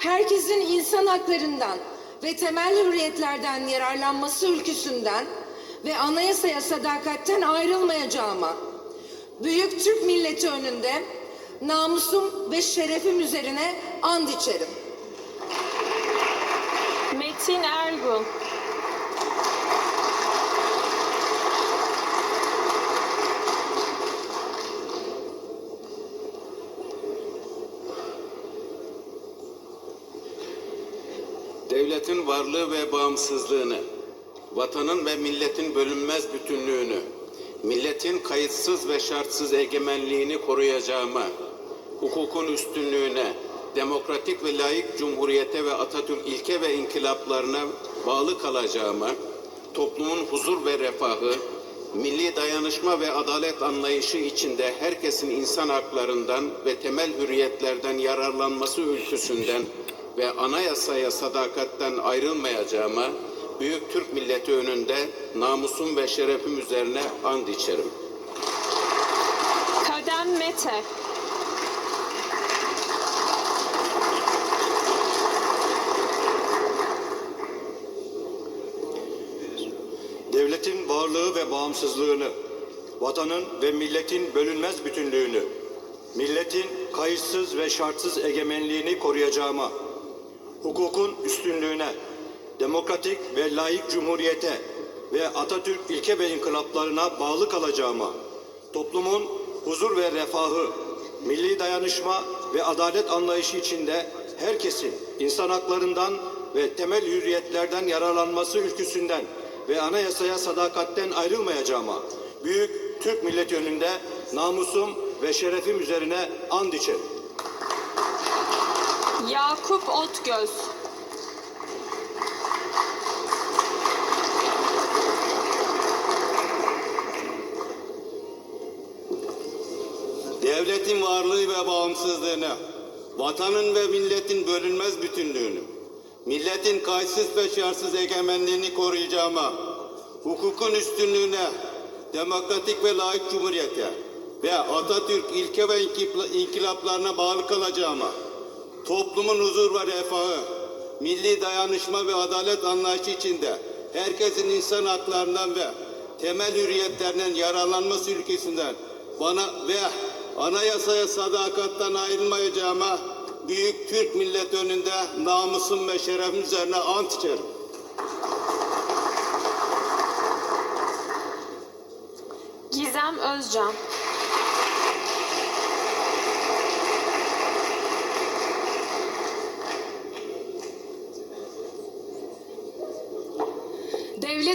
herkesin insan haklarından ve temel hürriyetlerden yararlanması ülküsünden ve anayasaya sadakatten ayrılmayacağıma, büyük Türk milleti önünde namusum ve şerefim üzerine and içerim. Metin Ergul. Devletin varlığı ve bağımsızlığını, vatanın ve milletin bölünmez bütünlüğünü, milletin kayıtsız ve şartsız egemenliğini koruyacağıma, hukukun üstünlüğüne, demokratik ve layık cumhuriyete ve Atatürk ilke ve inkılaplarına bağlı kalacağıma, toplumun huzur ve refahı, milli dayanışma ve adalet anlayışı içinde herkesin insan haklarından ve temel hürriyetlerden yararlanması ülküsünden ve anayasaya sadakatten ayrılmayacağıma büyük Türk milleti önünde namusum ve şerefim üzerine and içerim. Kadem Mete. devletin varlığı ve bağımsızlığını, vatanın ve milletin bölünmez bütünlüğünü, milletin kayıtsız ve şartsız egemenliğini koruyacağıma, hukukun üstünlüğüne, demokratik ve layık cumhuriyete ve Atatürk ilke ve inkılaplarına bağlı kalacağıma, toplumun huzur ve refahı, milli dayanışma ve adalet anlayışı içinde herkesin insan haklarından ve temel hürriyetlerden yararlanması ülküsünden ve anayasaya sadakatten ayrılmayacağıma, büyük Türk milleti önünde namusum ve şerefim üzerine and içerim. Yakup Otgöz. Devletin varlığı ve bağımsızlığını, vatanın ve milletin bölünmez bütünlüğünü, milletin kayıtsız ve şartsız egemenliğini koruyacağıma, hukukun üstünlüğüne, demokratik ve layık cumhuriyete ve Atatürk ilke ve inkılaplarına bağlı kalacağıma, toplumun huzur ve refahı, milli dayanışma ve adalet anlayışı içinde herkesin insan haklarından ve temel hürriyetlerinden yararlanması ülkesinden bana ve anayasaya sadakatten ayrılmayacağıma büyük Türk milleti önünde namusum ve şerefim üzerine ant içerim. Gizem Özcan.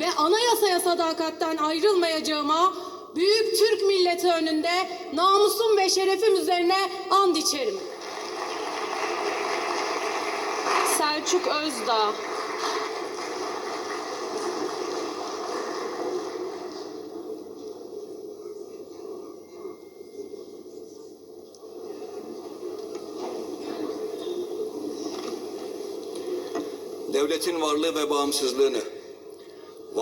ve anayasaya sadakatten ayrılmayacağıma büyük Türk milleti önünde namusum ve şerefim üzerine and içerim. Selçuk Özdağ. devletin varlığı ve bağımsızlığını,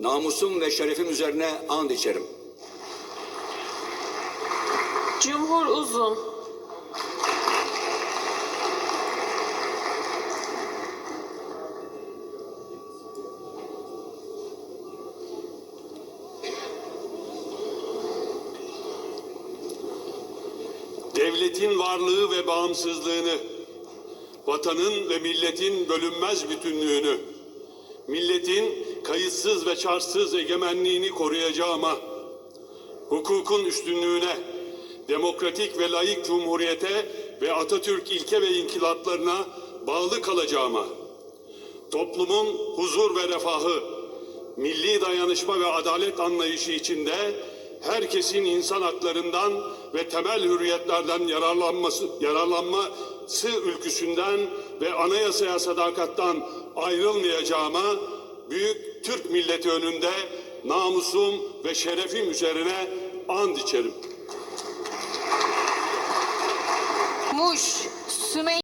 namusum ve şerefim üzerine and içerim. Cumhur uzun. devletin varlığı ve bağımsızlığını, vatanın ve milletin bölünmez bütünlüğünü, milletin kayıtsız ve şartsız egemenliğini koruyacağıma, hukukun üstünlüğüne, demokratik ve layık cumhuriyete ve Atatürk ilke ve inkılaplarına bağlı kalacağıma, toplumun huzur ve refahı, milli dayanışma ve adalet anlayışı içinde herkesin insan haklarından ve temel hürriyetlerden yararlanması, yararlanması ülküsünden ve anayasaya sadakattan ayrılmayacağıma büyük Türk milleti önünde namusum ve şerefim üzerine and içerim. Muş, Sümeyye